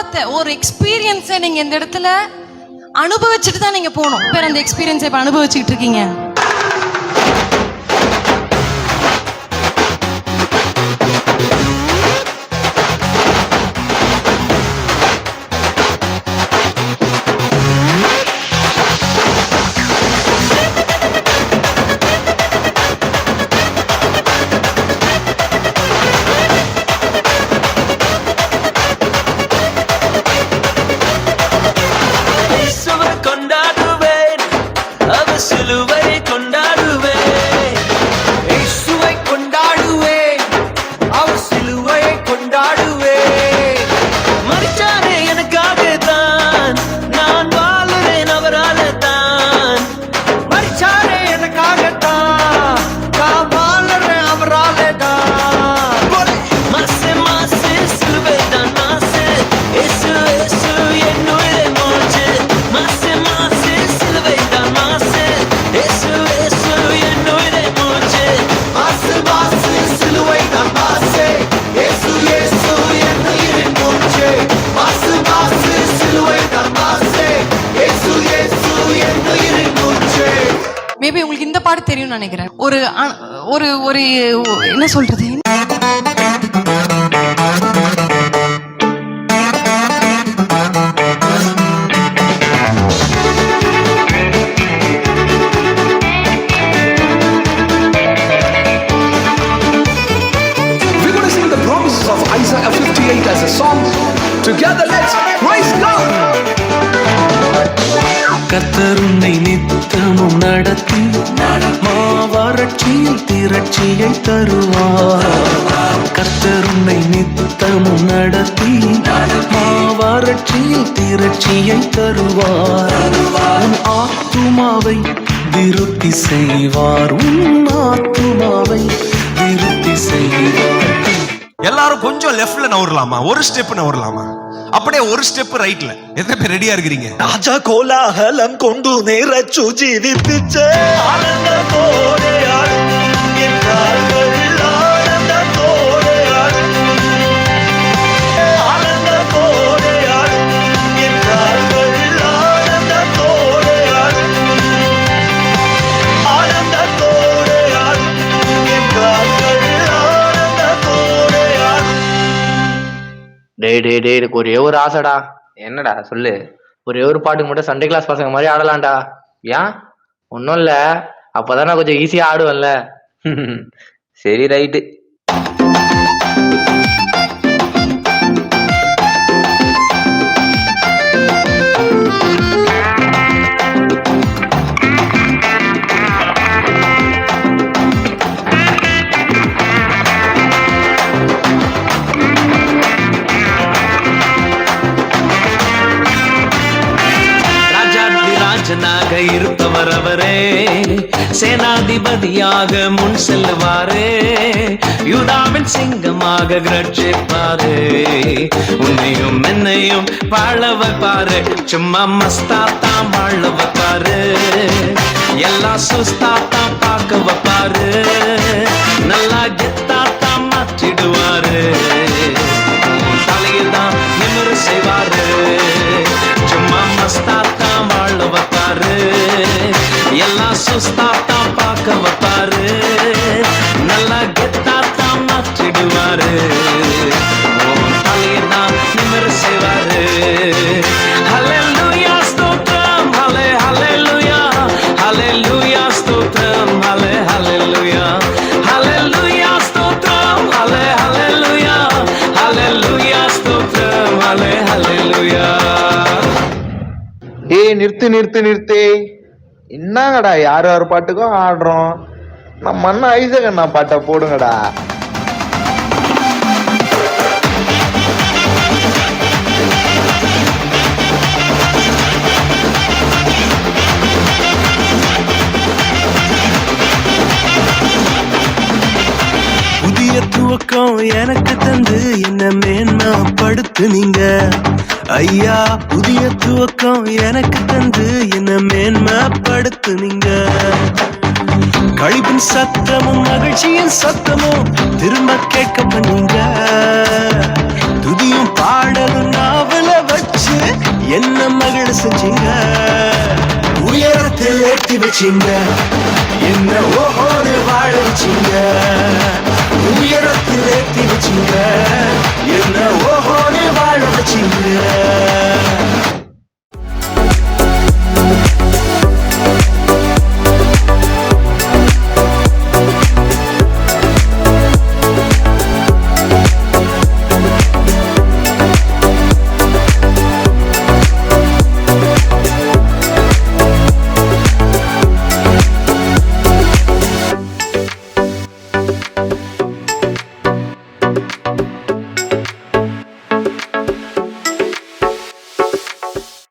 அனுபவத்தை ஒரு எக்ஸ்பீரியன்ஸை நீங்க இந்த இடத்துல அனுபவிச்சுட்டு தான் நீங்க போகணும். பேர் அந்த எக்ஸ்பீரியன்ஸை இப்போ அனுபவிச்சுட்டு இருக்கீங்க. தெரியும்னு நினைக்கிறேன் ஒரு ஒரு ஒரு என்ன சொல்றது We're going to sing the promises of Isaiah 58 as a song. Together, let's praise God. கர்த்தர் உன்னை நித்தமும் நடத்தி மாவறட்சியில் திரட்சியை தருவார். கர்த்தர் நித்தமும் நடத்தி மாவறட்சியில் திரட்சியை தருவார். உன் ஆத்துமாவை திருப்தி செய்வார். உன் ஆத்துமாவை எல்லாரும் கொஞ்சம் லெஃப்ட்ல நவரலாமா ஒரு ஸ்டெப் நவரலாமா அப்படியே ஒரு ஸ்டெப் ரைட்ல எத்தனை பேர் ரெடியா இருக்கிறீங்க? ராஜா கோலாகலம் கொண்டு நேர சுஜி விப்பிச்சே ஆனந்த டேய் டேய் டேய் எனக்கு ஒரே ஒரு ஆசைடா. என்னடா சொல்லு. ஒரே ஒரு பாட்டுக்கு மட்டும் சண்டே கிளாஸ் பசங்க மாதிரி ஆடலாம்டா. ஏன்? ஒன்றும் இல்லை. அப்போதான் நான் கொஞ்சம் ஈஸியாக ஆடுவேன்ல. சரி ரைட்டு ராஜனாக இருப்பவர் அவரே சேனாதிபதியாக முன் செல்லுவாரே. யுதாவின் சிங்கமாக கிரட்சிப்பாரே உன்னையும் என்னையும் வாழ வைப்பாரு சும்மா மஸ்தா தான் வாழ வைப்பாரு எல்லாம் சுஸ்தா தான் பார்க்க வைப்பாரு நல்லா கெத்த நிறுத்து நிறுத்து நிறுத்து. என்னங்கடா யார் யார் பாட்டுக்கும் ஆடுறோம். நம்ம அண்ணன் ஐசக் அண்ணா பாட்டை போடுங்கடா. புதிய துவக்கம் எனக்கு தந்து என்ன மேன்மைப்படுத்து நீங்க? ஐயா புதிய துவக்கம் எனக்கு தந்து என்ன மேன்மைப்படுத்து நீங்க. கழிப்பின் சத்தமும் மகிழ்ச்சியின் சத்தமும் திரும்ப கேட்க பண்ணீங்க துதியும் பாடலும் நாவல வச்சு என்ன மகிழ செஞ்சீங்க? உயரத்தில் ஏற்றி வச்சீங்க. என்ன ஓஹோடு வாழ வச்சீங்க. உயரத்தில் ஏற்றி வச்சீங்க. என்ன ஓஹோடு வாழ வச்சீங்க.